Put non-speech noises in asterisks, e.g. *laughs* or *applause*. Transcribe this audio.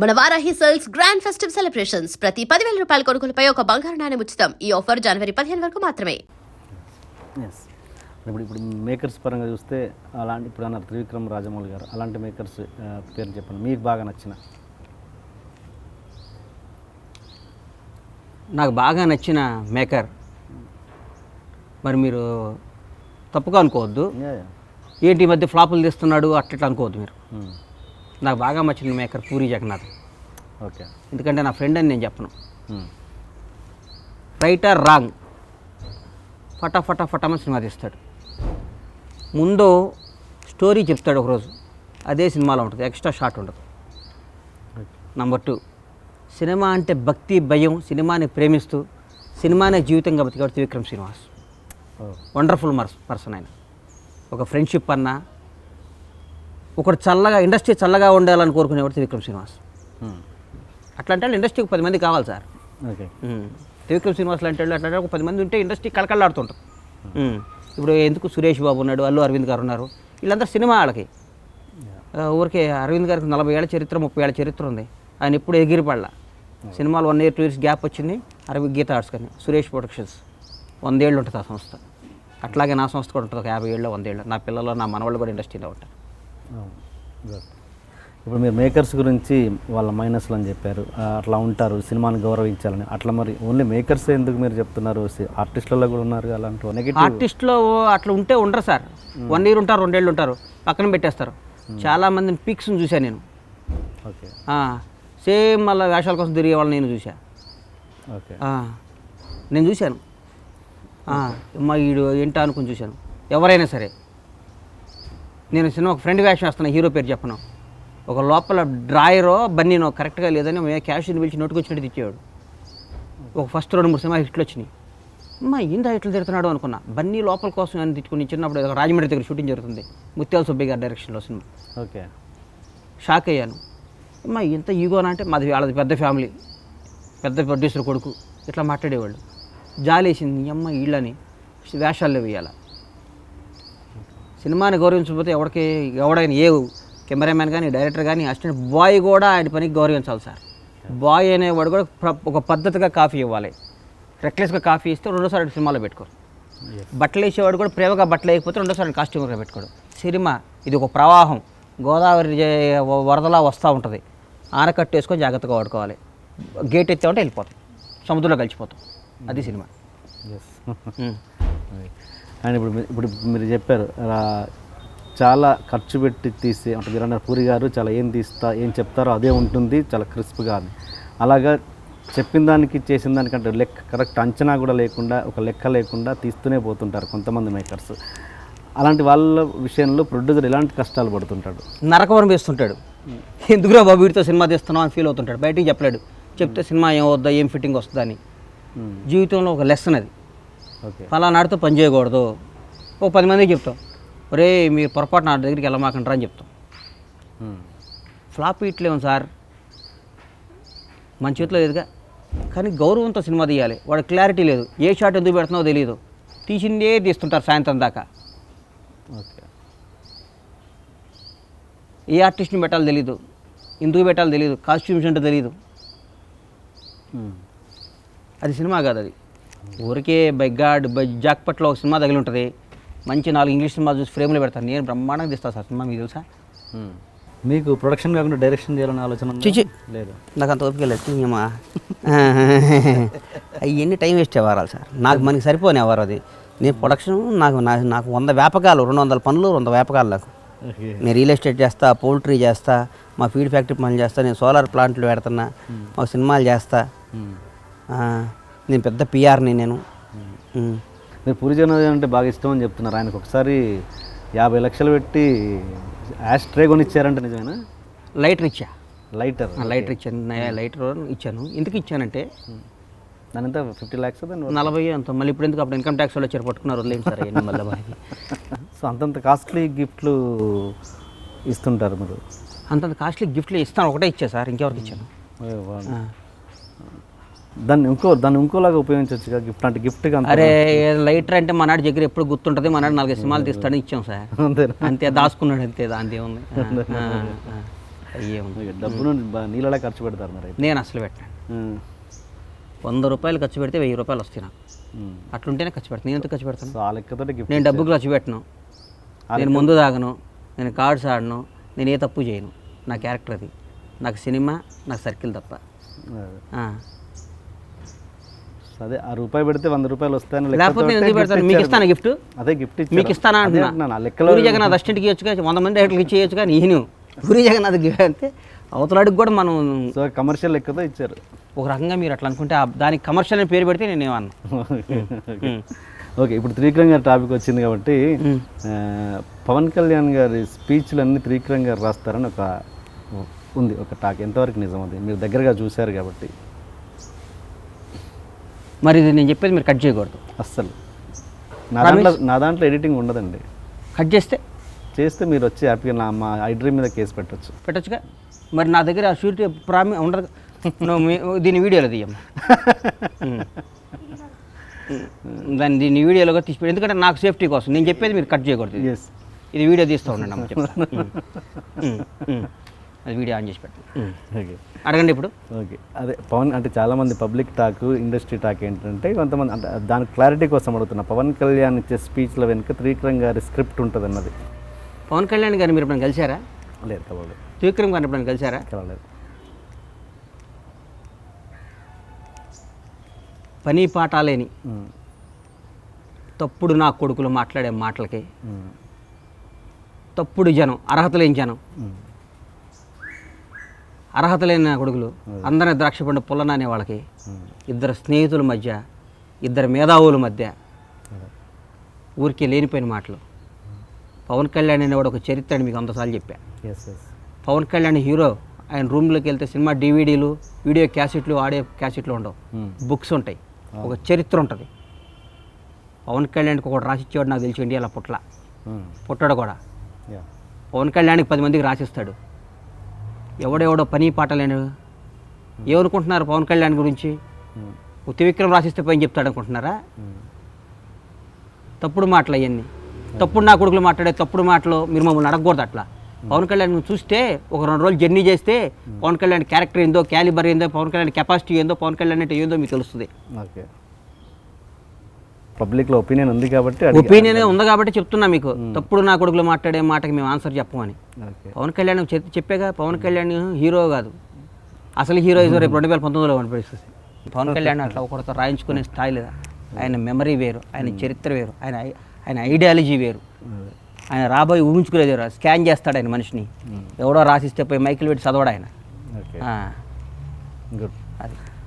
మన Varahi sales grand festive celebrations. ప్రతి పదివేల రూపాయల కొనుగోలుపై ఒక బంగారు నాణెం ఉచితం. ఈ ఆఫర్ జనవరి పదిహేను వరకు మాత్రమే. ఎస్ ఇప్పుడు ఇప్పుడు మేకర్స్ పరంగా చూస్తే అలాంటి ఇప్పుడు అన్నారు త్రివిక్రమ్ రాజమౌళి గారు. అలాంటి మేకర్స్ పేరు చెప్పండి. మీకు బాగా నచ్చిన. నాకు బాగా నచ్చిన మేకర్. మరి మీరు తప్పుగా అనుకోవద్దు. ఏంటి ఈ మధ్య ఫ్లాపులు తీస్తున్నాడు అట్లా అనుకోవద్దు మీరు? మ్మ్. నాకు బాగా నచ్చిన మేకర్ పూరి జగన్నాథ్. ఓకే. ఎందుకంటే నా ఫ్రెండ్ అని నేను చెప్పను. Right or wrong. ఫటా ఫటా ఫటామని సినిమా తీస్తాడు. ముందు స్టోరీ చెప్తాడు ఒకరోజు. అదే సినిమాలో ఉంటుంది. ఎక్స్ట్రా షాట్ ఉండదు. Number two. సినిమా అంటే భక్తి భయం సినిమాని ప్రేమిస్తూ సినిమానే జీవితంగా బతికాడు త్రివిక్రమ్ శ్రీనివాస్. వండర్ఫుల్ మర్స్ పర్సన్ ఆయన. ఒక ఫ్రెండ్షిప్ అన్నా ఒకడు చల్లగా ఇండస్ట్రీ చల్లగా ఉండాలని కోరుకునేవాడు త్రివిక్రమ్ శ్రీనివాస్. మ్మ్. అట్లా అంటే ఇండస్ట్రీకి పది మంది కావాలి sir. Okay. Um. Trivikram Srinivas లాంటి వాళ్ళు అట్లా ఒక పది మంది ఉంటే ఇండస్ట్రీ కలకల్లాడుతుంటుంది ఉమ్. ఇప్పుడు ఎందుకు సురేష్ బాబు ఉన్నాడు అల్లు అరవింద్ గారు ఉన్నారు? వీళ్ళందరూ సినిమా వాళ్ళకి. ఊరికే అరవింద్ గారికి నలభై ఏళ్ళ చరిత్ర ముప్పై ఏళ్ళ చరిత్ర ఉంది. ఆయన ఎప్పుడు ఎగిరిపడలా సినిమాలు one year two years gap వచ్చింది అరవింద్ గీత ఆర్ట్స్ కానీ సురేష్ ప్రొడక్షన్స్. వందేళ్ళు ఉంటుంది ఆ సంస్థ. అట్లాగే నా సంస్థ కూడా ఉంటుంది ఒక యాభై ఏళ్ళు వందేళ్ళు. నా పిల్లలు నా మనవాళ్ళు కూడా ఇండస్ట్రీలో ఉంటారు. ఇప్పుడు మీరు మేకర్స్ గురించి వాళ్ళ మైనస్లు అని చెప్పారు. అట్లా ఉంటారు. సినిమాని గౌరవించాలని. అట్లా మరి ఓన్లీ మేకర్స్ ఎందుకు మీరు చెప్తున్నారు? ఆర్టిస్టులలో కూడా ఉన్నారు అలాంటి నెగిటివ్ ఆర్టిస్ట్లో అట్లా ఉంటే ఉండరు సార్. వన్ ఇయర్ ఉంటారు రెండేళ్ళు ఉంటారు. పక్కన పెట్టేస్తారు. చాలా మందిని పిక్స్ని చూశాను నేను. ఓకే సేమ్ మళ్ళీ వేషాల కోసం తిరిగే వాళ్ళని నేను చూసా ఓకే నేను చూశాను. మా ఈడు ఏంటా అనుకుని చూశాను. ఎవరైనా సరే. నేను సినిమా ఒక ఫ్రెండ్ వేషం వేస్తున్నా హీరో పేరు చెప్పను. ఒక లోపల డ్రాయరో బన్నీనో కరెక్ట్గా లేదని మేము క్యాష్ని పిలిచి నోటుకు వచ్చినట్టు ఇచ్చేవాడు ఒక ఫస్ట్ రెండు మూడు సినిమా హిట్లు వచ్చినాయి. అమ్మా ఏందా ఇట్లా తిడుతున్నాడు? అనుకున్నా. బన్నీ లోపల కోసం అని తిట్టుకుని చిన్నప్పుడు రాజమండ్రి దగ్గర షూటింగ్ జరుగుతుంది. ముత్యాల సుబ్బయ్య గారి డైరెక్షన్లో సినిమా. ఓకే. షాక్ అయ్యాను. అమ్మా ఇంత ఈగోనా అంటే? మాది వాళ్ళది పెద్ద ఫ్యామిలీ. పెద్ద ప్రొడ్యూసర్ కొడుకు. ఇట్లా మాట్లాడేవాళ్ళు. జాలేసింది. అమ్మ వీళ్ళని వేషాల్లో వేయాల? సినిమాని గౌరవించకపోతే ఎవరికి ఎవడైనా ఏ కెమెరామ్యాన్ కానీ డైరెక్టర్ కానీ అసిస్టెంట్ బాయ్ కూడా ఆయన పనికి గౌరవించాలి సార్. బాయ్ అనేవాడు కూడా ప్ర- ఒక పద్ధతిగా కాఫీ ఇవ్వాలి. రెక్లెస్గా కాఫీ ఇస్తే రెండోసారి సినిమాలో పెట్టుకోరు. బట్టలు వేసేవాడు కూడా ప్రేమగా బట్టలు వేయకపోతే రెండోసారి కాస్ట్యూమ్గా పెట్టుకోడు. సినిమా ఇది ఒక ప్రవాహం. గోదావరి వరదలా వస్తూ ఉంటుంది. ఆనకట్టు వేసుకొని జాగ్రత్తగా వాడుకోవాలి. గేట్ ఎత్తామంటే వెళ్ళిపోతాం. సముద్రంలో కలిసిపోతాం. అది సినిమా. *laughs* అండ్ ఇప్పుడు ఇప్పుడు మీరు చెప్పారు చాలా ఖర్చు పెట్టి తీసి అంటే మీరు అన్నారు పూరి గారు చాలా ఏం తీస్తా ఏం చెప్తారో అదే ఉంటుంది చాలా క్రిస్ప్గా అని అలాగా చెప్పిన దానికి చేసిన దానికంటే లెక్క కరెక్ట్ అంచనా కూడా లేకుండా ఒక లెక్క లేకుండా తీస్తూనే పోతుంటారు కొంతమంది మేకర్స్. అలాంటి వాళ్ళ విషయంలో ప్రొడ్యూసర్ ఎలాంటి కష్టాలు పడుతుంటాడు? నరకం అనిపిస్తుంటాడు ఎందుకురా బాబు వీడితో సినిమా తీస్తున్నాం అని ఫీల్ అవుతుంటాడు. బయటికి చెప్పలేడు. చెప్తే సినిమా ఏం వద్దా ఏం ఫిట్టింగ్ వస్తుందా అని. జీవితంలో ఒక లెసన్ అది. ఓకే. ఫలానాడితో పని చేయకూడదు. ఓ పది మందికి చెప్తాం. ఒరే మీరు పొరపాటు నా దగ్గరికి వెళ్ళమాకంటారా అని చెప్తాం. ఫ్లాప్ ఇట్లేము సార్? మన చేతిలో లేదుగా? కానీ గౌరవంతో సినిమా తీయాలి. వాడు క్లారిటీ లేదు. ఏ షాట్ ఎందుకు పెడుతున్నావో తెలియదు తీసిందే తీస్తుంటారు సాయంత్రం దాకా. ఓకే. ఏ ఆర్టిస్ట్ని పెట్టాలో తెలియదు ఎందుకు పెట్టాలో తెలియదు కాస్ట్యూమ్స్ అంటే తెలియదు అది సినిమా కాదు అది. ఊరికే బై గాడ్ బై జాక్పట్లో ఒక సినిమా తగిలి ఉంటుంది మంచి నాలుగు ఇంగ్లీష్ సినిమా చూసి ఫ్రేమ్లో పెడతాను. నేను బ్రహ్మాండంగా తీస్తాను సార్ సినిమా మీకు తెలుసా? మీకు ప్రొడక్షన్ కాకుండా డైరెక్షన్ చేయాలని ఆలోచన? చిచి. లేదు. నాకు అంత ఓపిక లేదు. తీయమ్మా అవన్నీ టైం వేస్ట్ అవ్వాలి సార్? నాకు మనకి సరిపోని అవ్వరు అది. నేను ప్రొడక్షన్ నాకు నా- నాకు వంద వ్యాపకాలు రెండు వందల పనులు వంద వ్యాపకాలు నాకు. నేను రియల్ ఎస్టేట్ చేస్తా పౌల్ట్రీ చేస్తా మా ఫీడ్ ఫ్యాక్టరీ పనులు చేస్తా నేను సోలార్ ప్లాంట్లు పెడుతున్నా మా సినిమాలు చేస్తా. ఆ, నేను పెద్ద పిఆర్ని నేను. మీరు పూరి జగన్నాథ్ అంటే బాగా ఇష్టం అని చెప్తున్నారు. ఆయనకు ఒకసారి యాభై లక్షలు పెట్టి యాష్ ట్రే కొనిచ్చారంటే నిజమేనా? లైటర్ ఇచ్చా. లైటర్ ఆ, లైటర్ ఇచ్చాను. లైటర్ ఇచ్చాను. ఎందుకు ఇచ్చానంటే దాని ఎంత? ఫిఫ్టీ ల్యాక్స్ నలభై అంత మళ్ళీ ఇప్పుడు ఎందుకు అప్పుడు ఇన్కమ్ ట్యాక్స్ వాళ్ళు వచ్చారు? పట్టుకున్నారు. వదిలేండి సార్ మళ్ళీ బాగా. *laughs* సో అంతంత కాస్ట్లీ గిఫ్ట్లు ఇస్తుంటారు మీరు. అంతంత కాస్ట్లీ గిఫ్ట్లు ఇస్తాను. ఒకటే ఇచ్చా సార్. ఇంకెవరికి ఇచ్చాను. దాన్ని ఇంకో దాన్ని ఇంకోలాగా ఉపయోగించవచ్చు గిఫ్ట్ అంటే గిఫ్ట్ అరే లైటర్ అంటే మనాడు దగ్గర ఎప్పుడు గుర్తుంటుంది? మనాడు నాలుగైదు సినిమాలు తీస్తాడని ఇచ్చాం సార్. అంతే దాచుకున్నాడు అంతే. అయ్యేముంది ఓకే, *laughs* డబ్బును నీళ్ళలా ఖర్చు పెడతారు మరి నేను అసలు పెట్టాను. వంద రూపాయలు ఖర్చు పెడితే వెయ్యి రూపాయలు వస్తాయి నాకు. అట్లుంటేనే ఖర్చు పెడతాను నేను ఎంత ఖర్చు పెడతాను? నేను డబ్బుకు ఖర్చు పెట్టను. నేను ముందు తాగను. నేను కార్డ్స్ ఆడను. నేను ఏ తప్పు చేయను. నా క్యారెక్టర్ అది. నాకు సినిమా నాకు సర్కిల్ తప్ప. అదే ఆ రూపాయి పెడితే వంద రూపాయలు వస్తాయని లేకపోతే నేను ఎందుకు పెడతాను? మీకు. ఇస్తాను గిఫ్ట్? అదే గిఫ్ట్. మీకు ఇస్తానా అంటున్నా? లెక్కలో జగన్నాథ్ అసిస్టెంట్కి ఇవ్వచ్చు వంద మంది డైరెక్టర్కి ఇచ్చేయచ్చు కానీ ఈయన. పూరి జగన్నాథ్ అంటే అవతలాడికి కూడా మనం సో కమర్షియల్ లెక్కతో ఇచ్చారు. ఒక రకంగా మీరు అట్లా అనుకుంటే దానికి కమర్షియల్ అని పేరు పెడితే నేను ఏమన్నా? *laughs* ఓకే. ఇప్పుడు త్రివిక్రమ్ గారి టాపిక్ వచ్చింది కాబట్టి పవన్ కళ్యాణ్ గారి స్పీచ్లన్నీ త్రివిక్రమ్ గారు రాస్తారని ఒక ఉంది ఒక టాక్. ఎంతవరకు నిజం అది? మీరు దగ్గరగా చూశారు కాబట్టి. మరి ఇది నేను చెప్పేది మీరు కట్ చేయకూడదు. అస్సలు. నా దాంట్లో నా దాంట్లో ఎడిటింగ్ ఉండదండి. కట్ చేస్తే? చేస్తే మీరు వచ్చి హ్యాపీగా నా మా ఐడ్రీ మీద కేసు పెట్టొచ్చు. పెట్టొచ్చుగా? మరి నా దగ్గర ఆ షూరిటీ ప్రామి ఉండదు. దీని వీడియోలో తీయమ్మా. *laughs* దాన్ని దీన్ని వీడియోలో తీసి. ఎందుకంటే నాకు సేఫ్టీ కోసం. నేను చెప్పేది మీరు కట్ చేయకూడదు. ఇది. ఎస్ ఇది వీడియో తీస్తూ ఉండండి అమ్మ. *laughs* అది వీడియో ఆన్ చేసి పెట్టండి. ఓకే. అడగండి ఇప్పుడు. ఓకే. అదే పవన్ అంటే చాలామంది పబ్లిక్ టాక్ ఇండస్ట్రీ టాక్ ఏంటంటే కొంతమంది అంటే దాని క్లారిటీ కోసం అడుగుతున్నా. పవన్ కళ్యాణ్ ఇచ్చే స్పీచ్ల వెనుక త్రివిక్రమ్ గారి స్క్రిప్ట్ ఉంటుంది అన్నది పవన్ కళ్యాణ్ గారిని మీరు ఎప్పుడైనా కలిశారా? లేదు కలవలేదు. త్రివిక్రమ్ గారిని ఎప్పుడైనా కలిశారా? కలవలేదు. పని పాఠాలేని ఉమ్, తప్పుడు నా కొడుకులు మాట్లాడే మాటలకి తప్పుడు జనం అర్హత లేని జనం అర్హత లేని కొడుకులు అందరిని ద్రాక్ష పండు పుల్లనానే వాళ్ళకి ఇద్దరు స్నేహితుల మధ్య ఇద్దరు మేధావుల మధ్య. ఊరికే లేనిపోయిన మాటలు. పవన్ కళ్యాణ్ అనేవాడు ఒక చరిత్ర అని మీకు అంతసార్లు చెప్పా. పవన్ కళ్యాణ్ హీరో ఆయన రూమ్లోకి వెళ్తే సినిమా డివిడీలు వీడియో క్యాసెట్లు ఆడియో క్యాసెట్లు ఉండవు. ఉమ్, బుక్స్ ఉంటాయి. ఒక చరిత్ర ఉంటుంది. పవన్ కళ్యాణ్కి ఒకటి రాసిచ్చేవాడు నాకు తెలిసి ఇండియాలో పుట్ల ఉమ్, పుట్టాడు కూడా. పవన్ కళ్యాణ్కి పది మందికి రాసిస్తాడు. ఎవడెవడో పని పాట లేని ఏమనుకుంటున్నారు పవన్ కళ్యాణ్ గురించి? ఉమ్, త్రివిక్రమ్ రాసిస్తే పని చెప్తాడు అనుకుంటున్నారా తప్పుడు మాటలు అవన్నీ తప్పుడు నా కొడుకులు మాట్లాడే తప్పుడు మాటలు మీరు మమ్మల్ని అడగకూడదు అట్లా. పవన్ కళ్యాణ్ చూస్తే ఒక రెండు రోజులు జర్నీ చేస్తే పవన్ కళ్యాణ్ క్యారెక్టర్ ఏందో క్యాలిబర్ ఏందో పవన్ కళ్యాణ్ కెపాసిటీ ఏందో పవన్ కళ్యాణ్ అంటే ఏందో మీకు తెలుస్తుంది. ఓకే. పబ్లిక్లో ఒపీనియన్ ఉంది కాబట్టి. ఒపీనియన్ ఉంది కాబట్టి చెప్తున్నా మీకు. తప్పుడు నా కొడుకులు మాట్లాడే మాటకి మేము ఆన్సర్ చెప్పమని పవన్ కళ్యాణ్ చెప్- చెప్పాగా పవన్ కళ్యాణ్ హీరో కాదు. అసలు హీరో రేపు రెండు వేల పంతొమ్మిదిలో కనిపిస్తుంది పవన్ కళ్యాణ్ అట్లా ఒకరితో రాయించుకునే స్థాయి లేదా ఆయన మెమరీ వేరు ఆయన చరిత్ర వేరు ఆయన ఆయన ఐడియాలజీ వేరు. ఆయన రాబోయి ఊహించుకునేది వేరు స్కాన్ చేస్తాడు ఆయన మనిషిని. ఎవడో రాసిస్తే పోయి మైకిల్ పెట్టి చదవడు ఆయన. గుడ్.